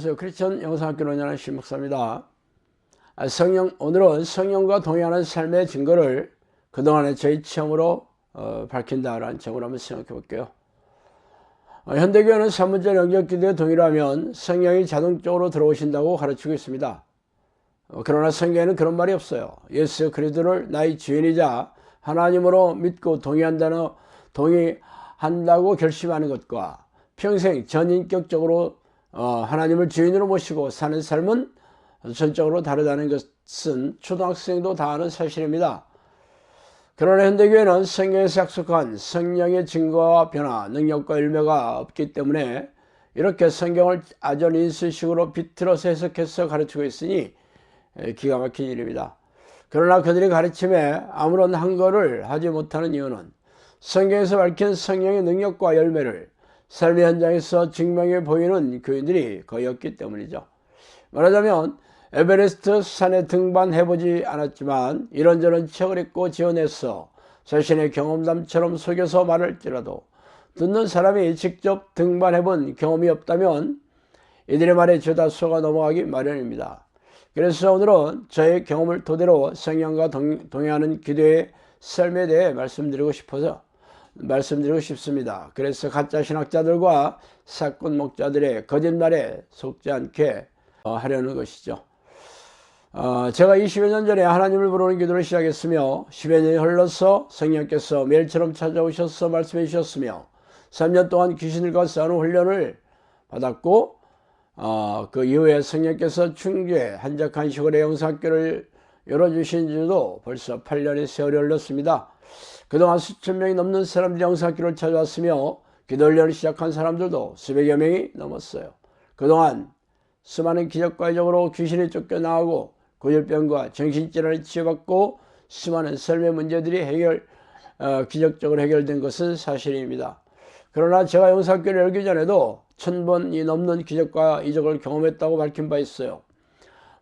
안녕하세요. 크리스천 영상학교 논의하는 신목사입니다. 아, 성령, 오늘은 성령과 동의하는 삶의 증거를 그동안의 저희 체험으로 어, 밝힌다라는 제목으로 한번 생각해 볼게요. 어, 현대교회는 3문제 영적 기도에 동의하면 성령이 자동적으로 들어오신다고 가르치고 있습니다. 어, 그러나 성경에는 그런 말이 없어요. 예수 그리스도를 나의 주인이자 하나님으로 믿고 동의한다는 동의한다고 결심하는 것과 평생 전인격적으로 어, 하나님을 주인으로 모시고 사는 삶은 전적으로 다르다는 것은 초등학생도 다 아는 사실입니다. 그러나 현대교회는 성경에서 약속한 성령의 증거와 변화, 능력과 열매가 없기 때문에 이렇게 성경을 아전 인수식으로 비틀어서 해석해서 가르치고 있으니 기가 막힌 일입니다. 그러나 그들의 가르침에 아무런 한거를 하지 못하는 이유는 성경에서 밝힌 성령의 능력과 열매를 삶의 현장에서 증명해 보이는 교인들이 거의 없기 때문이죠. 말하자면 에베레스트 산에 등반해보지 않았지만 이런저런 책을 읽고 지원해서 자신의 경험담처럼 속여서 말할지라도 듣는 사람이 직접 등반해본 경험이 없다면 이들의 말에 죄다 속아 넘어가기 마련입니다. 그래서 오늘은 저의 경험을 토대로 성령과 동행하는 기도의 삶에 대해 말씀드리고 싶어서 말씀드리고 싶습니다. 그래서 가짜 신학자들과 사건 목자들의 거짓말에 속지 않게 어, 하려는 것이죠. 어, 제가 20여 년 전에 하나님을 부르는 기도를 시작했으며 10여 년이 흘러서 성령께서 매일처럼 찾아오셔서 말씀해 주셨으며 3년 동안 귀신들과 싸우는 훈련을 받았고 어, 그 이후에 성령께서 충주에 한적한 시골의 영상학교를 열어주신 지도 벌써 8년의 세월이 흘렀습니다. 그동안 수천 명이 넘는 사람들이 영상학교를 찾아왔으며 기도훈련을 시작한 사람들도 수백여 명이 넘었어요. 그동안 수많은 기적과 이적으로 귀신이 쫓겨나가고 고열병과 정신질환을 치유받고 수많은 삶의 문제들이 해결, 어, 기적적으로 해결된 것은 사실입니다. 그러나 제가 영상학교를 열기 전에도 천 번이 넘는 기적과 이적을 경험했다고 밝힌 바 있어요.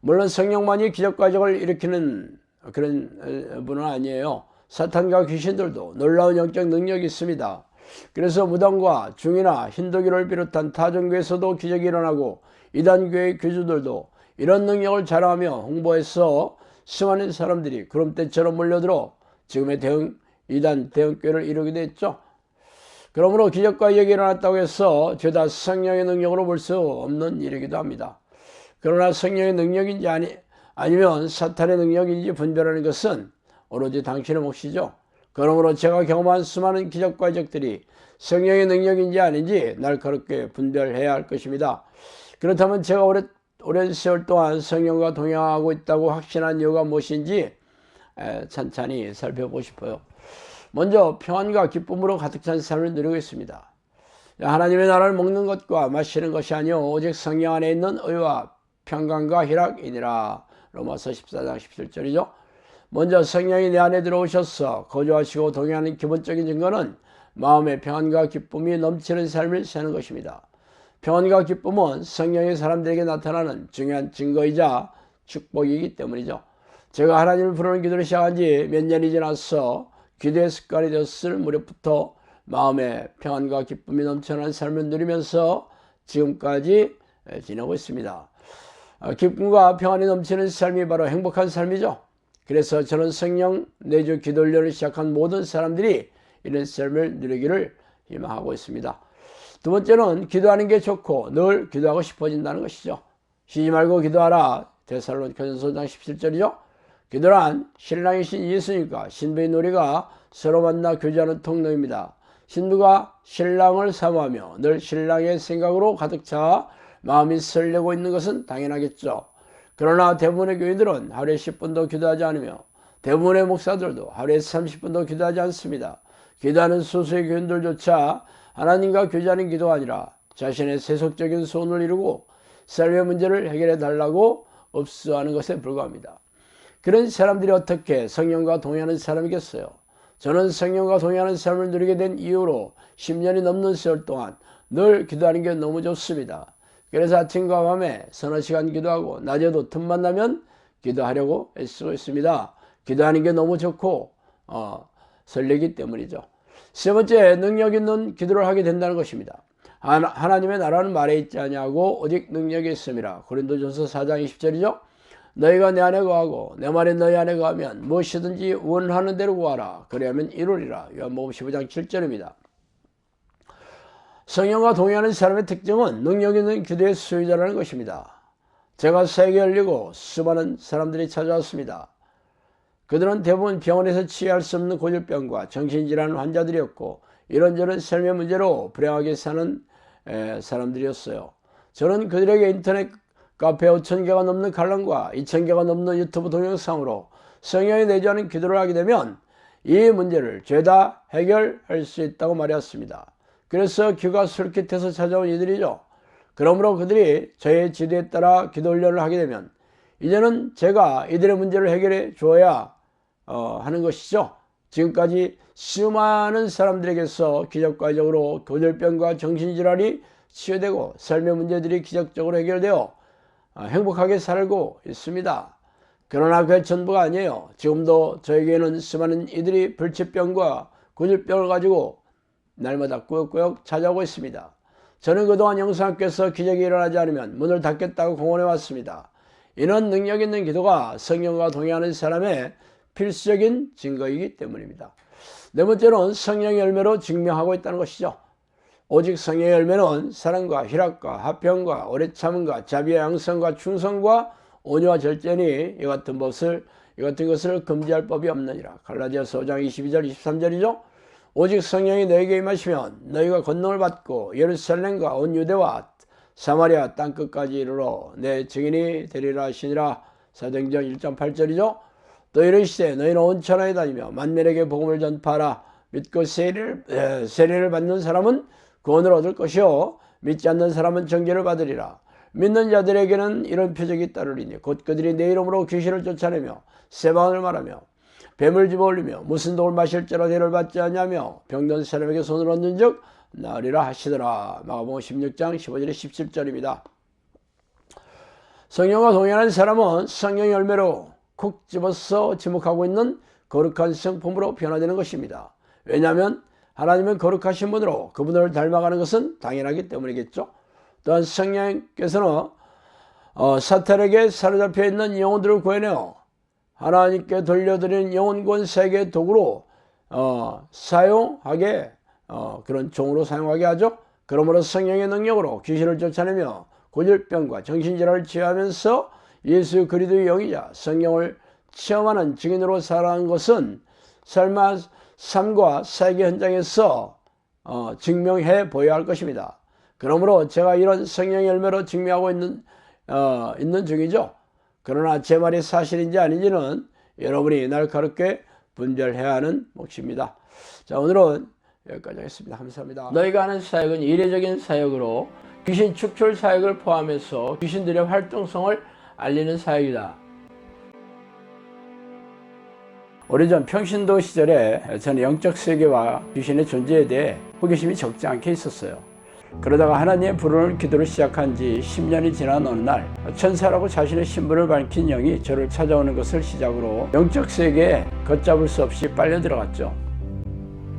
물론 성령만이 기적과 이적을 일으키는 그런 분은 아니에요. 사탄과 귀신들도 놀라운 영적 능력이 있습니다. 그래서 무당과 중이나 힌두교를 비롯한 타종교에서도 기적이 일어나고 이단교의 교주들도 이런 능력을 자랑하며 홍보해서 수많은 사람들이 구름대처럼 몰려들어 지금의 대형 이단 대형교회를 이루게 됐죠. 그러므로 기적과 이적이 일어났다고 해서 죄다 성령의 능력으로 볼 수 없는 일이기도 합니다. 그러나 성령의 능력인지 아니, 아니면 사탄의 능력인지 분별하는 것은 오로지 당신의 몫이죠. 그러므로 제가 경험한 수많은 기적과 이적들이 성령의 능력인지 아닌지 날카롭게 분별해야 할 것입니다. 그렇다면 제가 오래, 오랜 세월 동안 성령과 동행하고 있다고 확신한 이유가 무엇인지 찬찬히 살펴보고 싶어요. 먼저 평안과 기쁨으로 가득 찬 삶을 누리고 있습니다. 하나님의 나라를 먹는 것과 마시는 것이 아니요 오직 성령 안에 있는 의와 평강과 희락이니라. 로마서 14장 17절이죠. 먼저 성령이 내 안에 들어오셔서 거주하시고 동행하는 기본적인 증거는 마음의 평안과 기쁨이 넘치는 삶을 사는 것입니다. 평안과 기쁨은 성령의 사람들에게 나타나는 중요한 증거이자 축복이기 때문이죠. 제가 하나님을 부르는 기도를 시작한 지 몇 년이 지나서 기도의 습관이 되었을 무렵부터 마음의 평안과 기쁨이 넘쳐나는 삶을 누리면서 지금까지 지내고 있습니다. 기쁨과 평안이 넘치는 삶이 바로 행복한 삶이죠. 그래서 저는 성령 내주 기도훈련을 시작한 모든 사람들이 이런 삶을 누리기를 희망하고 있습니다. 두 번째는 기도하는 게 좋고 늘 기도하고 싶어진다는 것이죠. 쉬지 말고 기도하라. 데살로니가전서 5장 17절이죠. 기도란 신랑이신 예수님과 신부의 놀이가 서로 만나 교제하는 통로입니다. 신부가 신랑을 사모하며 늘 신랑의 생각으로 가득 차 마음이 설레고 있는 것은 당연하겠죠. 그러나 대부분의 교인들은 하루에 10분도 기도하지 않으며 대부분의 목사들도 하루에 30분도 기도하지 않습니다. 기도하는 소수의 교인들조차 하나님과 교제하는 기도가 아니라 자신의 세속적인 소원을 이루고 삶의 문제를 해결해 달라고 업수하는 것에 불과합니다. 그런 사람들이 어떻게 성령과 동의하는 사람이겠어요? 저는 성령과 동의하는 삶을 누리게 된 이후로 10년이 넘는 세월 동안 늘 기도하는 게 너무 좋습니다. 그래서 아침과 밤에 서너 시간 기도하고 낮에도 틈만 나면 기도하려고 애쓰고 있습니다. 기도하는 게 너무 좋고 어, 설레기 때문이죠. 세 번째 능력 있는 기도를 하게 된다는 것입니다. 하나- 하나님의 나라는 말에 있지 아니하고 오직 능력에 있음이라. 고린도전서 4장 20절이죠. 너희가 내 안에 거하고 내 말이 너희 안에 거하면 무엇이든지 원하는 대로 구하라. 그리하면 이루리라. 요한복음 15장 7절입니다. 성령과 동의하는 사람의 특징은 능력 있는 기도의 수요자라는 것입니다. 제가 세계 열리고 수많은 사람들이 찾아왔습니다. 그들은 대부분 병원에서 치유할 수 없는 고질병과 정신질환 환자들이었고 이런저런 삶의 문제로 불행하게 사는 에, 사람들이었어요. 저는 그들에게 인터넷 카페 5천 개가 넘는 칼럼과 2천 개가 넘는 유튜브 동영상으로 성령이 내주하는 기도를 하게 되면 이 문제를 죄다 해결할 수 있다고 말했습니다. 그래서 귀가 솔깃해서 찾아온 이들이죠. 그러므로 그들이 저의 지도에 따라 기도 훈련을 하게 되면 이제는 제가 이들의 문제를 해결해 주어야 어, 하는 것이죠. 지금까지 수많은 사람들에게서 기적과적으로 고질병과 정신질환이 치유되고 삶의 문제들이 기적적으로 해결되어 어, 행복하게 살고 있습니다. 그러나 그게 전부가 아니에요. 지금도 저에게는 수많은 이들이 불치병과 고질병을 가지고 날마다 꾸역꾸역 찾아오고 있습니다. 저는 그동안 영상께서 기적이 일어나지 않으면 문을 닫겠다고 공언해 왔습니다. 이는 능력 있는 기도가 성령과 동의하는 사람의 필수적인 증거이기 때문입니다. 네 번째는 성령의 열매로 증명하고 있다는 것이죠. 오직 성령의 열매는 사랑과 희락과 화평과 오래 참음과 자비와 양성과 충성과 온유와 절제니 이 같은 것을 이 같은 것을 금지할 법이 없느니라. 갈라디아서 5장 22절 23절이죠. 오직 성령이 너에게 임하시면 너희가 권능을 받고 예루살렘과 온 유대와 사마리아 땅 끝까지 이르러 내 증인이 되리라 하시니라. 사도행전 1장 8절이죠. 또 이르시되 너희는 온 천하에 다니며 만민에게 복음을 전파하라. 믿고 세례를, 에, 세례를 받는 사람은 구원을 얻을 것이요 믿지 않는 사람은 정죄를 받으리라. 믿는 자들에게는 이런 표적이 따르리니 곧 그들이 내 이름으로 귀신을 쫓아내며 세방을 말하며 뱀을 집어올리며 무슨 독을 마실지라 대를 받지 않냐며 병든 사람에게 손을 얹는 즉 나으리라 하시더라. 마가복음 16장 15절에 17절입니다. 성령과 동행하는 사람은 성령의 열매로 콕 집어서 지목하고 있는 거룩한 성품으로 변화되는 것입니다. 왜냐하면 하나님은 거룩하신 분으로 그분을 닮아가는 것은 당연하기 때문이겠죠. 또한 성령께서는 어, 사탄에게 사로잡혀 있는 영혼들을 구해내어 하나님께 돌려드리는 영혼권 세계 도구로 어, 사용하게 어, 그런 종으로 사용하게 하죠. 그러므로 성령의 능력으로 귀신을 쫓아내며 고질병과 정신질환을 치유하면서 예수 그리스도의 영이자 성령을 체험하는 증인으로 살아가는 것은 삶의 삶과 세계 현장에서 어, 증명해 보여야 할 것입니다. 그러므로 제가 이런 성령의 열매로 증명하고 있는 어, 있는 중이죠. 그러나 제 말이 사실인지 아닌지는 여러분이 날카롭게 분별해야 하는 몫입니다. 자, 오늘은 여기까지 하겠습니다. 감사합니다. 너희가 하는 사역은 이례적인 사역으로 귀신 축출 사역을 포함해서 귀신들의 활동성을 알리는 사역이다. 오래전 평신도 시절에 저는 영적 세계와 귀신의 존재에 대해 호기심이 적지 않게 있었어요. 그러다가 하나님의 부르는 기도를 시작한 지 10년이 지난 어느 날 천사라고 자신의 신분을 밝힌 영이 저를 찾아오는 것을 시작으로 영적 세계에 걷잡을 수 없이 빨려 들어갔죠.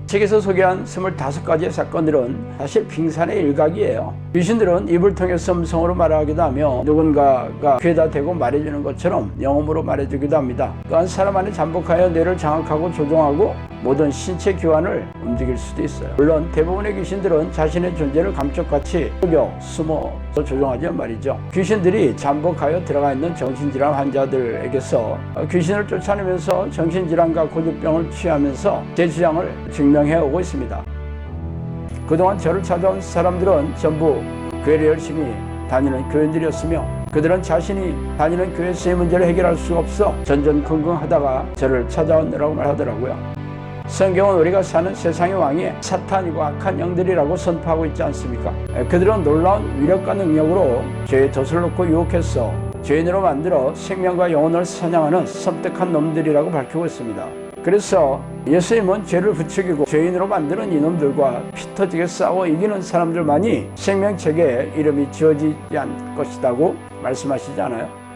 책에서 소개한 25가지의 사건들은 사실 빙산의 일각이에요. 귀신들은 입을 통해서 음성으로 말하기도 하며 누군가가 귀에다 대고 말해주는 것처럼 영음으로 말해주기도 합니다. 또한 사람 안에 잠복하여 뇌를 장악하고 조종하고 모든 신체 기관을 움직일 수도 있어요. 물론 대부분의 귀신들은 자신의 존재를 감쪽같이 속여 숨어서 조종하지만 말이죠. 귀신들이 잠복하여 들어가 있는 정신질환 환자들에게서 귀신을 쫓아내면서 정신질환과 고질병을 취하면서 제 주장을 증명해 오고 있습니다. 그동안 저를 찾아온 사람들은 전부 교회를 열심히 다니는 교인들이었으며 그들은 자신이 다니는 교회에서의 문제를 해결할 수가 없어 전전긍긍하다가 저를 찾아왔느라고 말하더라고요. 성경은 우리가 사는 세상의 왕이 사탄이고 악한 영들이라고 선포하고 있지 않습니까? 그들은 놀라운 위력과 능력으로 죄의 덫을 놓고 유혹해서 죄인으로 만들어 생명과 영혼을 사냥하는 섬뜩한 놈들이라고 밝히고 있습니다. 그래서 예수님은 죄를 부추기고 죄인으로 만드는 이놈들과 피 터지게 싸워 이기는 사람들만이 생명책에 이름이 지어지지 않을 것이라고 말씀하시지 않아요?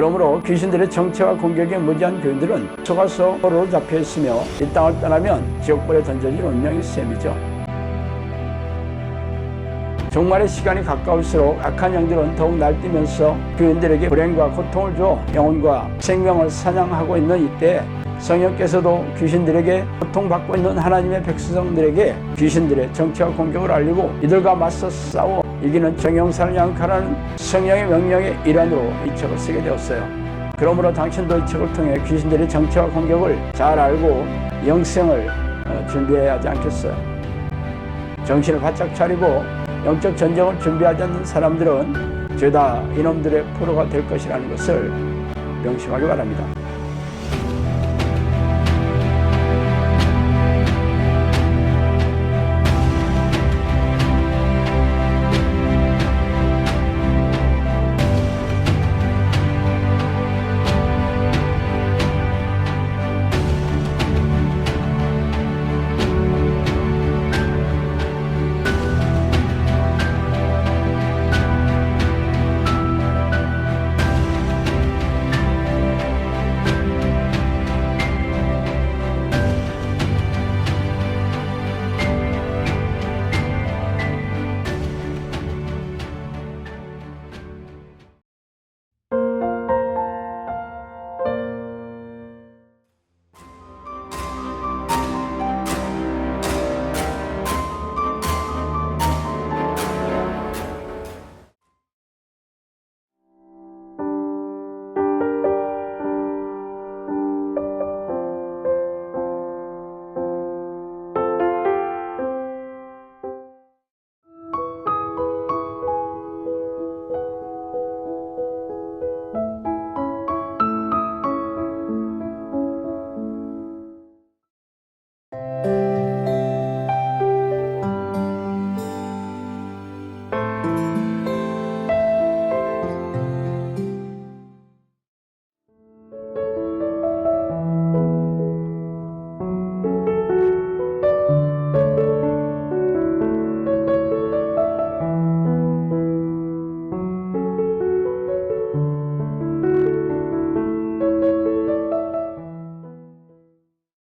그러므로 귀신들의 정체와 공격에 무지한 교인들은 속아서 포로로 잡혀 있으며 이 땅을 떠나면 지옥불에 던져질 운명이 셈이죠. 종말의 시간이 가까울수록 악한 영들은 더욱 날뛰면서 교인들에게 불행과 고통을 주어 영혼과 생명을 사냥하고 있는 이때 성령께서도 귀신들에게 고통받고 있는 하나님의 백성들에게 귀신들의 정치와 공격을 알리고 이들과 맞서 싸워 이기는 정형사를 양칼하는 성령의 명령의 일환으로 이 책을 쓰게 되었어요. 그러므로 당신도 이 책을 통해 귀신들의 정치와 공격을 잘 알고 영생을 어, 준비해야 하지 않겠어요. 정신을 바짝 차리고 영적 전쟁을 준비하지 않는 사람들은 죄다 이놈들의 포로가 될 것이라는 것을 명심하기 바랍니다.